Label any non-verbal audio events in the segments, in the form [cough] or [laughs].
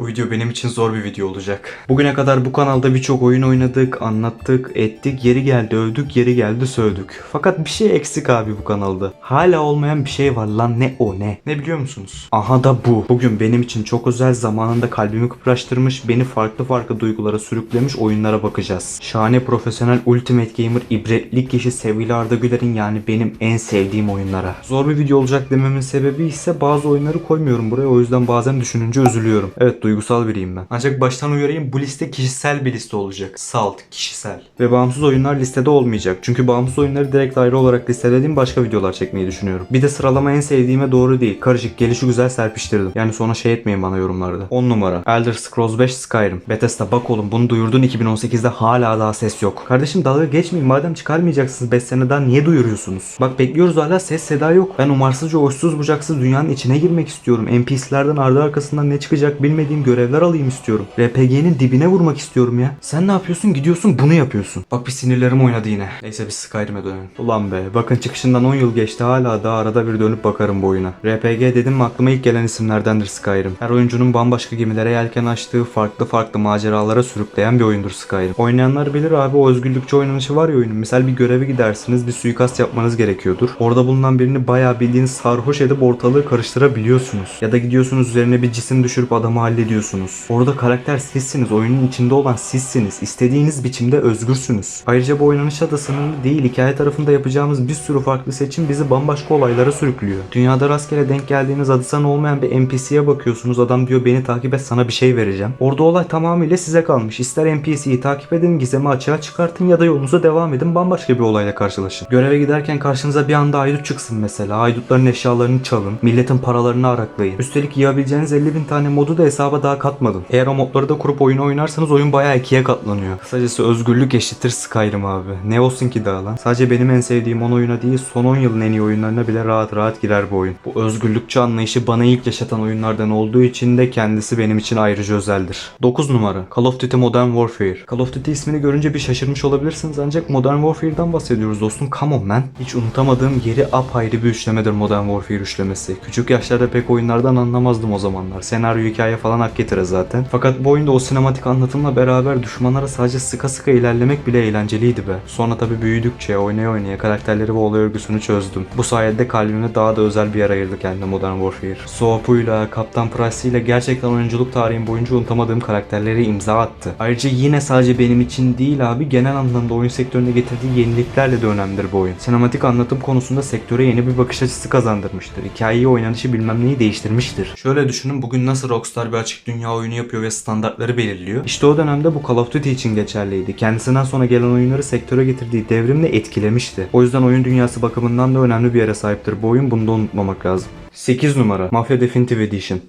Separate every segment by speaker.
Speaker 1: Bu video benim için zor bir video olacak. Bugüne kadar bu kanalda birçok oyun oynadık, anlattık, ettik, yeri geldi övdük, yeri geldi sövdük. Fakat bir şey eksik abi bu kanalda. Hala olmayan bir şey var lan ne o ne? Ne biliyor musunuz? Aha da bu. Bugün benim için çok özel zamanında kalbimi kıpraştırmış, beni farklı farklı duygulara sürüklemiş oyunlara bakacağız. Şahane profesyonel Ultimate Gamer ibretlik kişi sevgili Arda Güler'in yani benim en sevdiğim oyunlara. Zor bir video olacak dememin sebebi ise bazı oyunları koymuyorum buraya o yüzden bazen düşününce üzülüyorum. Evet duygusal biriyim ben. Ancak baştan uyarayım bu liste kişisel bir liste olacak. Salt, kişisel. Ve bağımsız oyunlar listede olmayacak. Çünkü bağımsız oyunları direkt ayrı olarak listelediğim başka videolar çekmeyi düşünüyorum. Bir de sıralama en sevdiğime doğru değil. Karışık, gelişi güzel serpiştirdim. Yani sonra şey etmeyin bana yorumlarda. 10 numara. Elder Scrolls 5 Skyrim. Bethesda bak oğlum bunu duyurdun 2018'de hala daha ses yok. Kardeşim dalga geçmeyin madem çıkarmayacaksınız 5 sene daha niye duyuruyorsunuz? Bak bekliyoruz hala ses seda yok. Ben umarsızca uçsuz bucaksız dünyanın içine girmek istiyorum. NPC'lerden ardı arkasından ne çıkacak bilmediğim görevler alayım istiyorum. RPG'nin dibine vurmak istiyorum ya. Sen ne yapıyorsun? Gidiyorsun bunu yapıyorsun. Bak bir sinirlerim oynadı yine. Neyse biz Skyrim'e dönelim. Ulan be bakın çıkışından 10 yıl geçti hala daha arada bir dönüp bakarım bu oyuna. RPG dedim mi aklıma ilk gelen isimlerdendir Skyrim. Her oyuncunun bambaşka gemilere yelken açtığı farklı farklı maceralara sürükleyen bir oyundur Skyrim. Oynayanlar bilir abi o özgürlükçü oynanışı var ya oyunun. Misal bir göreve gidersiniz bir suikast yapmanız gerekiyordur. Orada bulunan birini bayağı bildiğiniz sarhoş edip ortalığı karıştırabiliyorsunuz. Ya da gidiyorsunuz üzerine bir cisim düşürüp adamı hallediyorsunuz. Orada karakter sizsiniz. Oyunun içinde olan sizsiniz. İstediğiniz biçimde özgürsünüz. Ayrıca bu oynanışa da sınırlı değil. Hikaye tarafında yapacağımız bir sürü farklı seçim bizi bambaşka olaylara sürüklüyor. Dünyada rastgele denk geldiğiniz adı sana olmayan bir NPC'ye bakıyorsunuz. Adam diyor beni takip et sana bir şey vereceğim. Orada olay tamamıyla size kalmış. İster NPC'yi takip edin, gizemi açığa çıkartın ya da yolunuza devam edin. Bambaşka bir olayla karşılaşın. Göreve giderken karşınıza bir anda haydut çıksın mesela. Haydutların eşyalarını çalın. Milletin paralarını araklayın. Üstelik yiyebileceğiniz 50 bin tane modu da hesaba daha katmadım. Eğer o modları da kurup oyunu oynarsanız oyun bayağı ikiye katlanıyor. Kısacası özgürlük eşittir Skyrim abi. Ne olsun ki daha lan. Sadece benim en sevdiğim 10 oyuna değil son 10 yılın en iyi oyunlarına bile rahat rahat girer bu oyun. Bu özgürlükçü anlayışı bana ilk yaşatan oyunlardan olduğu için de kendisi benim için ayrıca özeldir. 9 numara Call of Duty Modern Warfare. Call of Duty ismini görünce bir şaşırmış olabilirsiniz ancak Modern Warfare'dan bahsediyoruz dostum. Come on man. Hiç unutamadığım yeri apayrı bir üçlemedir Modern Warfare üçlemesi. Küçük yaşlarda pek oyunlardan anlamazdım o zamanlar. Senaryo hikaye falan hak zaten. Fakat bu oyunda o sinematik anlatımla beraber düşmanlara sadece sıka sıka ilerlemek bile eğlenceliydi be. Sonra tabi büyüdükçe oynaya oynaya karakterleri ve olay örgüsünü çözdüm. Bu sayede kalbime daha da özel bir yer ayırdı kendine Modern Warfare. Soap'uyla, Kaptan Price'ıyla gerçekten oyunculuk tarihim boyunca unutamadığım karakterleri imza attı. Ayrıca yine sadece benim için değil abi genel anlamda oyun sektörüne getirdiği yeniliklerle de önemlidir bu oyun. Sinematik anlatım konusunda sektöre yeni bir bakış açısı kazandırmıştır. Hikayeyi, oynanışı bilmem neyi değiştirmiştir. Şöyle düşünün bugün nasıl Rockstar bir açık dünya oyunu yapıyor ve standartları belirliyor. İşte o dönemde bu Call of Duty için geçerliydi. Kendisinden sonra gelen oyunları sektöre getirdiği devrimle etkilemişti. O yüzden oyun dünyası bakımından da önemli bir yere sahiptir bu oyun. Bunu da unutmamak lazım. 8 numara Mafia Definitive Edition.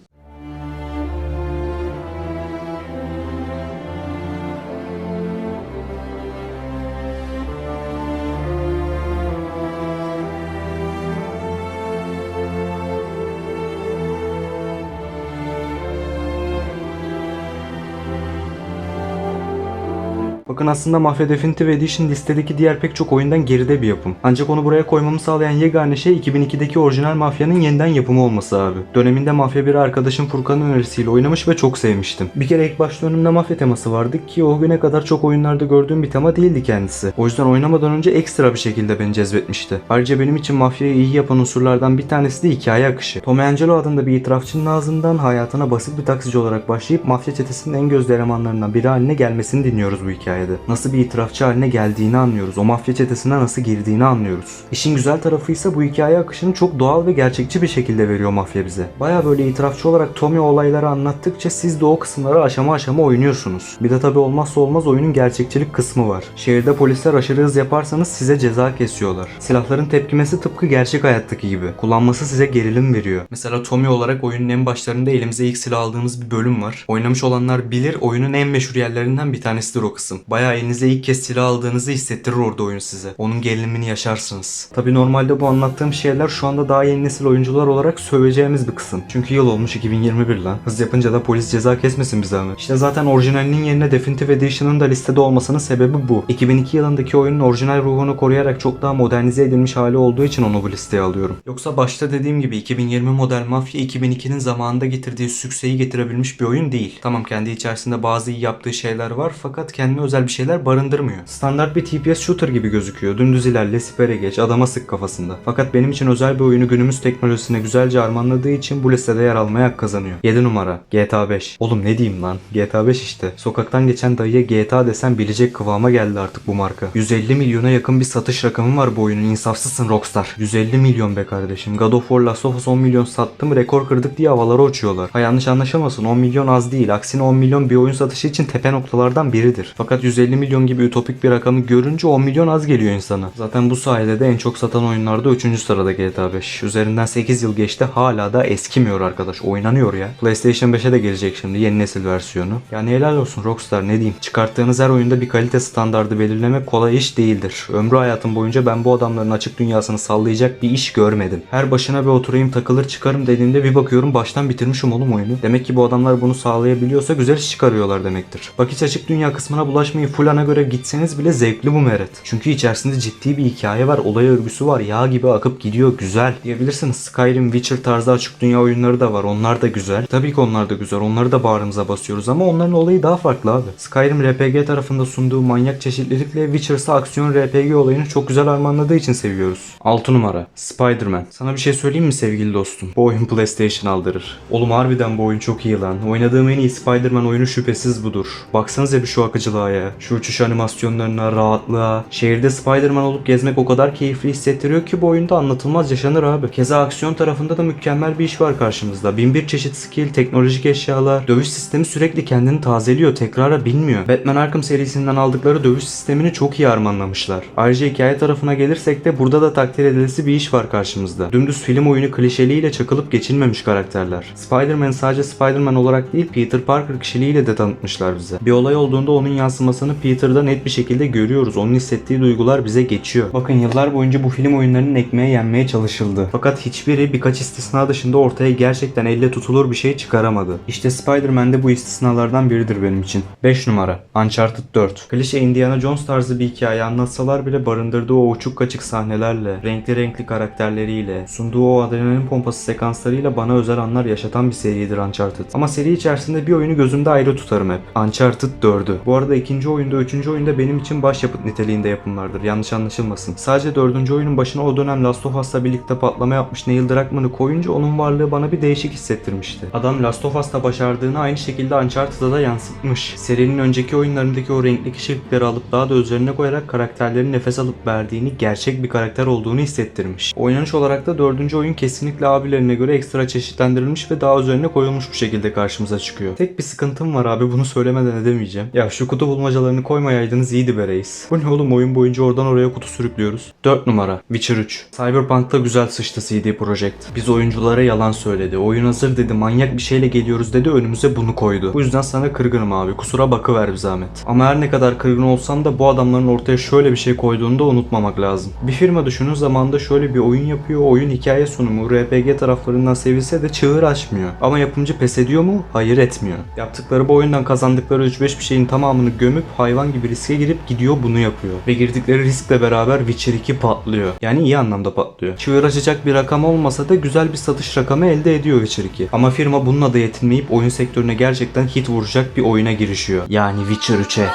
Speaker 1: Bakın aslında Mafia Definitive Edition listedeki diğer pek çok oyundan geride bir yapım. Ancak onu buraya koymamı sağlayan yegane şey 2002'deki orijinal Mafya'nın yeniden yapımı olması abi. Döneminde Mafya bir arkadaşım Furkan'ın önerisiyle oynamış ve çok sevmiştim. Bir kere ilk başta önümde Mafya teması vardı ki o güne kadar çok oyunlarda gördüğüm bir tema değildi kendisi. O yüzden oynamadan önce ekstra bir şekilde beni cezbetmişti. Ayrıca benim için Mafya'yı iyi yapan unsurlardan bir tanesi de hikaye akışı. Tom Angelo adında bir itirafçının ağzından hayatına basit bir taksici olarak başlayıp mafya çetesinin en gözde elemanlarından biri haline gelmesini dinliyoruz bu hikayede. Nasıl bir itirafçı haline geldiğini anlıyoruz. O mafya çetesine nasıl girdiğini anlıyoruz. İşin güzel tarafı ise bu hikaye akışını çok doğal ve gerçekçi bir şekilde veriyor mafya bize. Baya böyle itirafçı olarak Tommy olayları anlattıkça siz de o kısımları aşama aşama oynuyorsunuz. Bir de tabi olmazsa olmaz oyunun gerçekçilik kısmı var. Şehirde polisler aşırı hız yaparsanız size ceza kesiyorlar. Silahların tepkimesi tıpkı gerçek hayattaki gibi. Kullanması size gerilim veriyor. Mesela Tommy olarak oyunun en başlarında elimize ilk silah aldığımız bir bölüm var. Oynamış olanlar bilir oyunun en meşhur yerlerinden bir tanesidir o kısım. Baya elinize ilk kez silah aldığınızı hissettirir orada oyun size. Onun gerilimini yaşarsınız. Tabi normalde bu anlattığım şeyler şu anda daha yeni nesil oyuncular olarak söveceğimiz bir kısım. Çünkü yıl olmuş 2021 lan. Hız yapınca da polis ceza kesmesin bir zahmet. İşte zaten orijinalinin yerine Definitive Edition'ın da listede olmasının sebebi bu. 2002 yılındaki oyunun orijinal ruhunu koruyarak çok daha modernize edilmiş hali olduğu için onu bu listeye alıyorum. Yoksa başta dediğim gibi 2020 model Mafya 2002'nin zamanında getirdiği sükseyi getirebilmiş bir oyun değil. Tamam kendi içerisinde bazı iyi yaptığı şeyler var fakat kendine özel bir şeyler barındırmıyor. Standart bir TPS shooter gibi gözüküyor. Dümdüz ilerle, sipere geç, adama sık kafasında. Fakat benim için özel bir oyunu günümüz teknolojisine güzelce armanladığı için bu listede yer almaya hak kazanıyor. 7 numara GTA 5. Oğlum ne diyeyim lan? GTA 5 işte. Sokaktan geçen dayıya GTA desem bilecek kıvama geldi artık bu marka. 150 milyona yakın bir satış rakamı var bu oyunun. İnsafsızsın Rockstar. 150 milyon be kardeşim. God of War Last of Us 10 milyon sattım rekor kırdık diye havalara uçuyorlar. Ha yanlış anlaşılmasın 10 milyon az değil. Aksine 10 milyon bir oyun satışı için tepe noktalardan biridir. Fakat 150 milyon gibi ütopik bir rakamı görünce 10 milyon az geliyor insana. Zaten bu sayede de en çok satan oyunlarda 3. sırada GTA 5. Üzerinden 8 yıl geçti hala da eskimiyor arkadaş. Oynanıyor ya. PlayStation 5'e de gelecek şimdi yeni nesil versiyonu. Yani helal olsun Rockstar ne diyeyim. Çıkarttığınız her oyunda bir kalite standardı belirlemek kolay iş değildir. Ömrü hayatım boyunca ben bu adamların açık dünyasını sallayacak bir iş görmedim. Her başına bir oturayım takılır çıkarım dediğimde bir bakıyorum baştan bitirmişim oğlum oyunu. Demek ki bu adamlar bunu sağlayabiliyorsa güzel iş çıkarıyorlar demektir. Bak hiç açık dünya kısmına bulaşmayın full ana göre gitseniz bile zevkli bu meret. Çünkü içerisinde ciddi bir hikaye var, olay örgüsü var, yağ gibi akıp gidiyor güzel. Diyebilirsiniz Skyrim, Witcher tarzı açık dünya oyunları da var. Onlar da güzel. Tabii ki onlar da güzel. Onları da bağrımıza basıyoruz ama onların olayı daha farklı abi. Skyrim RPG tarafında sunduğu manyak çeşitlilikle Witcher'sa aksiyon RPG olayını çok güzel armağanladığı için seviyoruz. 6 numara Spider-Man. Sana bir şey söyleyeyim mi sevgili dostum? Bu oyun PlayStation aldırır. Oğlum harbiden bu oyun çok iyi lan. Oynadığım en iyi Spider-Man oyunu şüphesiz budur. Baksanıza bir şu akıcılığa ya. Şu uçuş animasyonlarına, rahatlığa. Şehirde Spider-Man olup gezmek o kadar keyifli hissettiriyor ki bu oyunda anlatılmaz yaşanır abi. Keza aksiyon tarafında da mükemmel bir iş var karşımızda. Bin bir çeşit skill, teknolojik eşyalar, dövüş sistemi sürekli kendini tazeliyor, tekrara bilmiyor. Batman Arkham serisinden aldıkları dövüş sistemini çok iyi armanlamışlar. Ayrıca hikaye tarafına gelirsek de burada da takdir edilesi bir iş var karşımızda. Dümdüz film oyunu klişeliğiyle çakılıp geçilmemiş karakterler. Spider-Man sadece Spider-Man olarak değil Peter Parker kişiliğiyle de tanıtmışlar bize. Bir olay olduğunda onun yansımasını Peter'da net bir şekilde görüyoruz. Onun hissettiği duygular bize geçiyor. Bakın yıllar boyunca bu film oyunlarının ekmeğe yenmeye çalışıldı. Fakat hiçbiri birkaç istisna dışında ortaya gerçekten elle tutulur bir şey çıkaramadı. İşte Spider-Man de bu istisnalardan biridir benim için. 5 numara Uncharted 4. Klişe Indiana Jones tarzı bir hikaye anlatsalar bile barındırdığı o uçuk kaçık sahnelerle, renkli renkli karakterleriyle, sunduğu o adrenalin pompası sekanslarıyla bana özel anlar yaşatan bir seridir Uncharted. Ama seri içerisinde bir oyunu gözümde ayrı tutarım hep. Uncharted 4'ü. Bu arada ikinci oyunda, üçüncü oyunda benim için başyapıt niteliğinde yapımlardır. Yanlış anlaşılmasın. Sadece dördüncü oyunun başına o dönem Last of Us'la birlikte patlama yapmış Neil Druckmann'ı koyunca onun varlığı bana bir değişik hissettirmişti. Adam Last of Us'ta başardığını aynı şekilde Uncharted'da da yansıtmış. Serinin önceki oyunlarındaki o renkli kişilikleri alıp daha da üzerine koyarak karakterlerin nefes alıp verdiğini, gerçek bir karakter olduğunu hissettirmiş. Oynanış olarak da dördüncü oyun kesinlikle abilerine göre ekstra çeşitlendirilmiş ve daha üzerine koyulmuş bir şekilde karşımıza çıkıyor. Tek bir sıkıntım var abi bunu söylemeden edemeyeceğim. Ya şu kutu bulmacalarını koymayaydınız iyiydi be reis. Bu ne oğlum oyun boyunca oradan oraya kutu sürüklüyoruz. 4 numara Witcher 3. Cyberpunk'ta güzel sıçtı CD Projekt. Biz oyunculara yalan söyledi. Oyun hazır dedi. Manyak bir şeyle geliyoruz dedi. Önümüze bunu koydu. Bu yüzden sana kırgınım abi. Kusura bakıver bir zahmet. Ama her ne kadar kırgın olsam da bu adamların ortaya şöyle bir şey koyduğunu da unutmamak lazım. Bir firma düşünün zamanında şöyle bir oyun yapıyor. Oyun hikaye sunumu RPG taraflarından sevilse de çığır açmıyor. Ama yapımcı pes ediyor mu? Hayır etmiyor. Yaptıkları bu oyundan kazandıkları 3-5 bir şeyin tamamını gömüp hayvan gibi riske girip gidiyor bunu yapıyor. Ve girdikleri riskle beraber Witcher 2 patlıyor. Yani iyi anlamda patlıyor. Çığır açacak bir rakam olmasa da güzel bir satış rakamı elde ediyor Witcher 2. Ama firma bununla da yetinmeyip oyun sektörüne gerçekten hit vuracak bir oyuna girişiyor. Yani Witcher 3'e.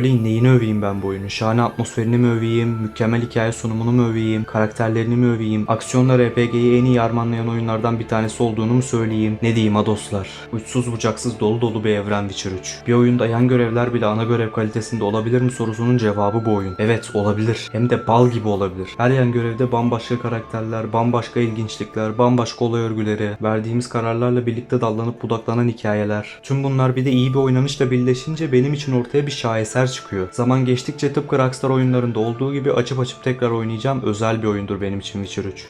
Speaker 1: Söyleyin neyini öveyim ben bu oyunun? Şahane atmosferini mi öveyim? Mükemmel hikaye sunumunu mu öveyim? Karakterlerini mi öveyim? Aksiyonla RPG'yi en iyi harmanlayan oyunlardan bir tanesi olduğunu mu söyleyeyim? Ne diyeyim ha dostlar? Uçsuz bucaksız dolu dolu bir evren Witcher 3. Bir oyunda yan görevler bile ana görev kalitesinde olabilir mi sorusunun cevabı bu oyun. Evet olabilir. Hem de bal gibi olabilir. Her yan görevde bambaşka karakterler, bambaşka ilginçlikler, bambaşka olay örgüleri, verdiğimiz kararlarla birlikte dallanıp budaklanan hikayeler. Tüm bunlar bir de iyi bir oynanışla birleşince benim için ortaya bir şaheser çıkıyor. Zaman geçtikçe tıpkı Rockstar oyunlarında olduğu gibi açıp açıp tekrar oynayacağım özel bir oyundur benim için Witcher 3.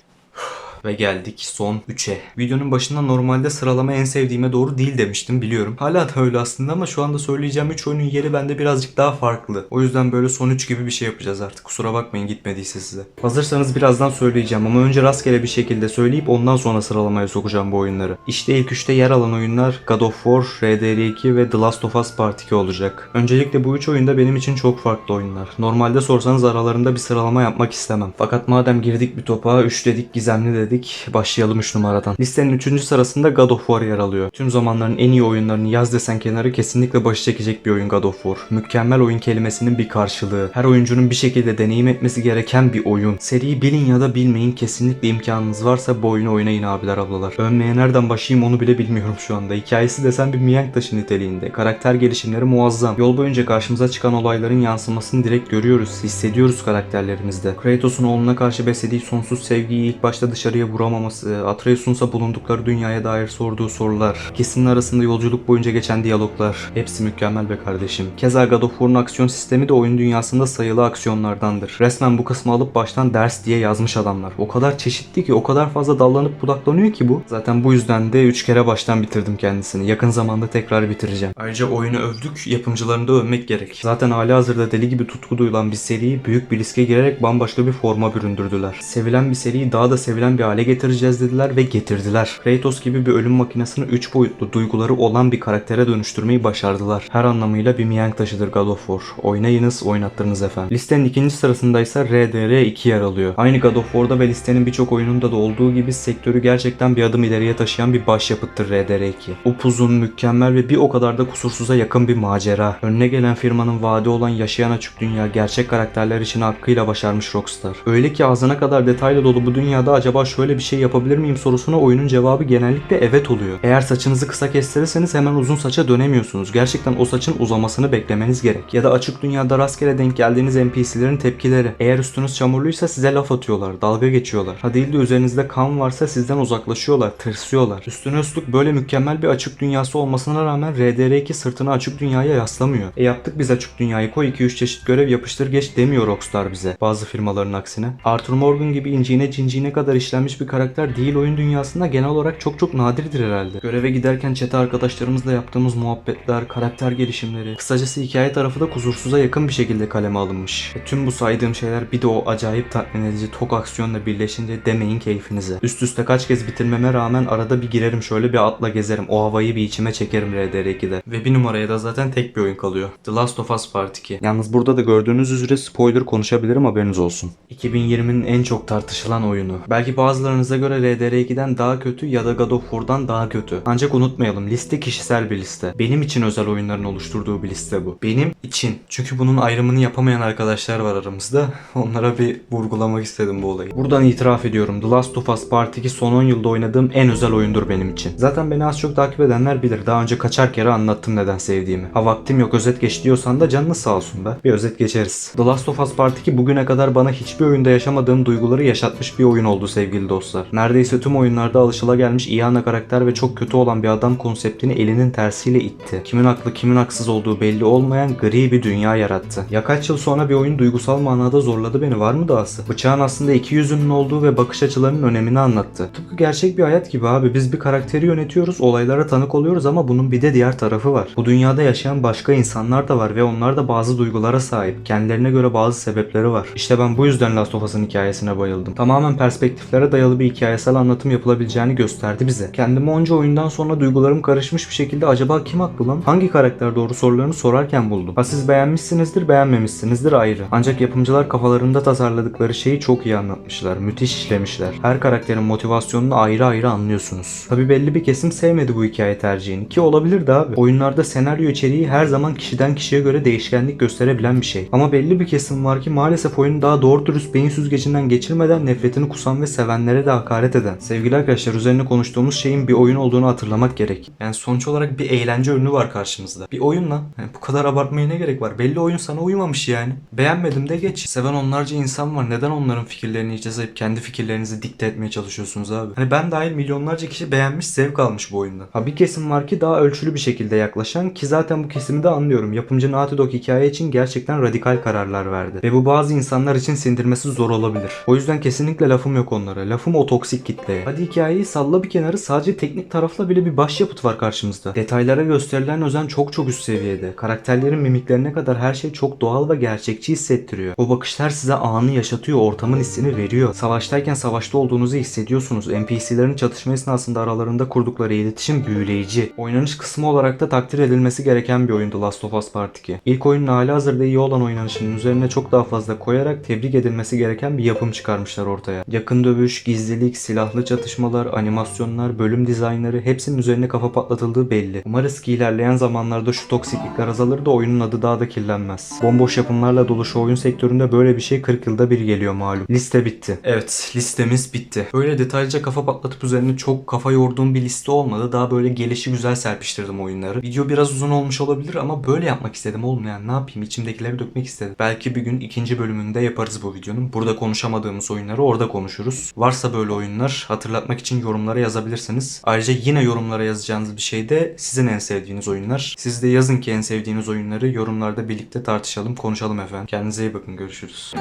Speaker 1: Ve geldik son 3'e. Videonun başında normalde sıralama en sevdiğime doğru değil demiştim biliyorum. Hala da öyle aslında ama şu anda söyleyeceğim 3 oyunun yeri bende birazcık daha farklı. O yüzden böyle son 3 gibi bir şey yapacağız artık. Kusura bakmayın gitmediyse size. Hazırsanız birazdan söyleyeceğim ama önce rastgele bir şekilde söyleyip ondan sonra sıralamaya sokacağım bu oyunları. İşte ilk 3'te yer alan oyunlar God of War, RDR2 ve The Last of Us Part 2 olacak. Öncelikle bu 3 oyunda benim için çok farklı oyunlar. Normalde sorsanız aralarında bir sıralama yapmak istemem. Fakat madem girdik bir topa 3 dedik gizemli dedik başlayalım 3 numaradan. Listenin 3. sırasında God of War yer alıyor. Tüm zamanların en iyi oyunlarını yaz desen kenarı kesinlikle başı çekecek bir oyun God of War. Mükemmel oyun kelimesinin bir karşılığı. Her oyuncunun bir şekilde deneyim etmesi gereken bir oyun. Seriyi bilin ya da bilmeyin kesinlikle imkanınız varsa bu oyunu oynayın abiler ablalar. Övmeye nereden başlayayım onu bile bilmiyorum şu anda. Hikayesi desen bir miyank taşı niteliğinde. Karakter gelişimleri muazzam. Yol boyunca karşımıza çıkan olayların yansımasını direkt görüyoruz, hissediyoruz karakterlerimizde. Kratos'un oğluna karşı beslediği sonsuz sevgiyi ilk başta dışarıya vuramaması, Atreus'unsa bulundukları dünyaya dair sorduğu sorular, ikisinin arasında yolculuk boyunca geçen diyaloglar, hepsi mükemmel be kardeşim. Keza God of War'un aksiyon sistemi de oyun dünyasında sayılı aksiyonlardandır. Resmen bu kısmı alıp baştan ders diye yazmış adamlar. O kadar çeşitli ki, o kadar fazla dallanıp budaklanıyor ki bu. Zaten bu yüzden de 3 kere baştan bitirdim kendisini. Yakın zamanda tekrar bitireceğim. Ayrıca oyunu övdük, yapımcılarını da övmek gerek. Zaten hali hazırda deli gibi tutku duyulan bir seriyi büyük bir riske girerek bambaşka bir forma büründürdüler. Sevilen bir seriyi daha da sevilen bir hale getireceğiz dediler ve getirdiler. Kratos gibi bir ölüm makinesini 3 boyutlu duyguları olan bir karaktere dönüştürmeyi başardılar. Her anlamıyla bir miyank taşıdır God of War. Oynayınız, oynattırınız efendim. Listenin ikinci sırasında ise RDR2 yer alıyor. Aynı God of War'da ve listenin birçok oyununda da olduğu gibi sektörü gerçekten bir adım ileriye taşıyan bir başyapıttır RDR2. Upuzun, mükemmel ve bir o kadar da kusursuza yakın bir macera. Önüne gelen firmanın vaadi olan yaşayan açık dünya gerçek karakterler için hakkıyla başarmış Rockstar. Öyle ki ağzına kadar detaylı dolu bu dünyada acaba şöyle bir şey yapabilir miyim sorusuna oyunun cevabı genellikle evet oluyor. Eğer saçınızı kısa kestirirseniz hemen uzun saça dönemiyorsunuz. Gerçekten o saçın uzamasını beklemeniz gerek. Ya da açık dünyada rastgele denk geldiğiniz NPC'lerin tepkileri. Eğer üstünüz çamurluysa size laf atıyorlar, dalga geçiyorlar. Ha değil de üzerinizde kan varsa sizden uzaklaşıyorlar, tırsıyorlar. Üstüne üstlük böyle mükemmel bir açık dünyası olmasına rağmen RDR2 sırtını açık dünyaya yaslamıyor. E yaptık biz açık dünyayı koy 2-3 çeşit görev yapıştır geç demiyor Rockstar bize. Bazı firmaların aksine. Arthur Morgan gibi inciğine cinciğine kadar işlenmiş bir karakter değil oyun dünyasında genel olarak çok çok nadirdir herhalde. Göreve giderken çete arkadaşlarımızla yaptığımız muhabbetler, karakter gelişimleri, kısacası hikaye tarafı da kuzursuza yakın bir şekilde kaleme alınmış. E tüm bu saydığım şeyler bir de o acayip tatmin edici tok aksiyonla birleşince demeyin keyfinize. Üst üste kaç kez bitirmeme rağmen arada bir girerim şöyle bir atla gezerim. O havayı bir içime çekerim RDR2'de. Ve bir numaraya da zaten tek bir oyun kalıyor. The Last of Us Part 2. Yalnız burada da gördüğünüz üzere spoiler konuşabilirim haberiniz olsun. 2020'nin en çok tartışılan oyunu. Belki bazılarınıza göre RDR2'den daha kötü ya da God of War'dan daha kötü. Ancak unutmayalım liste kişisel bir liste. Benim için özel oyunların oluşturduğu bir liste bu. Benim için. Çünkü bunun ayrımını yapamayan arkadaşlar var aramızda. [laughs] Onlara bir vurgulamak istedim bu olayı. Buradan itiraf ediyorum. The Last of Us Part 2 son 10 yılda oynadığım en özel oyundur benim için. Zaten beni az çok takip edenler bilir. Daha önce kaçar kere anlattım neden sevdiğimi. Ha vaktim yok özet geç diyorsan da canını sağ olsun be. Bir özet geçeriz. The Last of Us Part 2 bugüne kadar bana hiçbir oyunda yaşamadığım duyguları yaşatmış bir oyun oldu sevgili dostlar. Neredeyse tüm oyunlarda alışılagelmiş iyi ana karakter ve çok kötü olan bir adam konseptini elinin tersiyle itti. Kimin haklı kimin haksız olduğu belli olmayan gri bir dünya yarattı. Ya kaç yıl sonra bir oyun duygusal manada zorladı beni var mı dahası? Bıçağın aslında iki yüzünün olduğu ve bakış açılarının önemini anlattı. Tıpkı gerçek bir hayat gibi abi biz bir karakteri yönetiyoruz olaylara tanık oluyoruz ama bunun bir de diğer tarafı var. Bu dünyada yaşayan başka insanlar da var ve onlar da bazı duygulara sahip. Kendilerine göre bazı sebepleri var. İşte ben bu yüzden Last of Us'ın hikayesine bayıldım. Tamamen perspektiflere dayalı bir hikayesel anlatım yapılabileceğini gösterdi bize. Kendimi onca oyundan sonra duygularım karışmış bir şekilde acaba kim haklı lan? Hangi karakter doğru sorularını sorarken buldum. Ha siz beğenmişsinizdir beğenmemişsinizdir ayrı. Ancak yapımcılar kafalarında tasarladıkları şeyi çok iyi anlatmışlar. Müthiş işlemişler. Her karakterin motivasyonunu ayrı ayrı anlıyorsunuz. Tabi belli bir kesim sevmedi bu hikaye tercihini ki olabilirdi abi. Oyunlarda senaryo içeriği her zaman kişiden kişiye göre değişkenlik gösterebilen bir şey. Ama belli bir kesim var ki maalesef oyunu daha doğru dürüst beyin süzgecinden geçirmeden nefretini kusan ve sevenlere de hakaret eden. Sevgili arkadaşlar üzerine konuştuğumuz şeyin bir oyun olduğunu hatırlamak gerek. Yani sonuç olarak bir eğlence ürünü var karşımızda. Bir oyun lan. Yani bu kadar abartmaya ne gerek var? Belli oyun sana uymamış yani. Beğenmedim de geç. Seven onlarca insan var. Neden onların fikirlerini hiçe sayıp kendi fikirlerinizi dikte etmeye çalışıyorsunuz abi? Hani ben dahil milyonlarca kişi beğenmiş, zevk almış bu oyundan. Ha bir kesim var ki daha ölçülü bir şekilde yaklaşan ki zaten bu kesimi de anlıyorum. Yapımcı Naughty Dog hikaye için gerçekten radikal kararlar verdi. Ve bu bazı insanlar için sindirmesi zor olabilir. O yüzden kesinlikle lafım yok onlara. Lafım o toksik kitleye. Hadi hikayeyi salla bir kenarı sadece teknik tarafla bile bir başyapıt var karşımızda. Detaylara gösterilen özen çok çok üst seviyede. Karakterlerin mimiklerine kadar her şey çok doğal ve gerçekçi hissettiriyor. O bakışlar size anı yaşatıyor, ortamın hissini veriyor. Savaştayken savaşta olduğunuzu hissediyorsunuz. NPC'lerin çatışma esnasında aralarında kurdukları iletişim büyüleyici. Oynanış kısmı olarak da takdir edilmesi gereken bir oyundu Last of Us Part 2. İlk oyunun hali hazırda iyi olan oynanışının üzerine çok daha fazla koyarak tebrik edilmesi gereken bir yapım çıkarmışlar ortaya. Yakın dövüş, gizlilik, silahlı çatışmalar, animasyonlar, bölüm dizaynları hepsinin üzerine kafa patlatıldığı belli. Umarız ki ilerleyen zamanlarda şu toksiklikler azalır da oyunun adı daha da kirlenmez. Bomboş yapımlarla dolu şu oyun sektöründe böyle bir şey 40 yılda bir geliyor malum. Liste bitti. Evet listemiz bitti. Böyle detaylıca kafa patlatıp üzerine çok kafa yorduğum bir liste olmadı. Daha böyle gelişi güzel serpiştirdim oyunları. Video biraz uzun olmuş olabilir ama böyle yapmak istedim oğlum yani ne yapayım içimdekileri dökmek istedim. Belki bir gün ikinci bölümünde yaparız bu videonun. Burada konuşamadığımız oyunları orada konuşuruz. Varsa böyle oyunlar hatırlatmak için yorumlara yazabilirsiniz. Ayrıca yine yorumlara yazacağınız bir şey de sizin en sevdiğiniz oyunlar. Siz de yazın ki en sevdiğiniz oyunları yorumlarda birlikte tartışalım, konuşalım efendim. Kendinize iyi bakın, görüşürüz.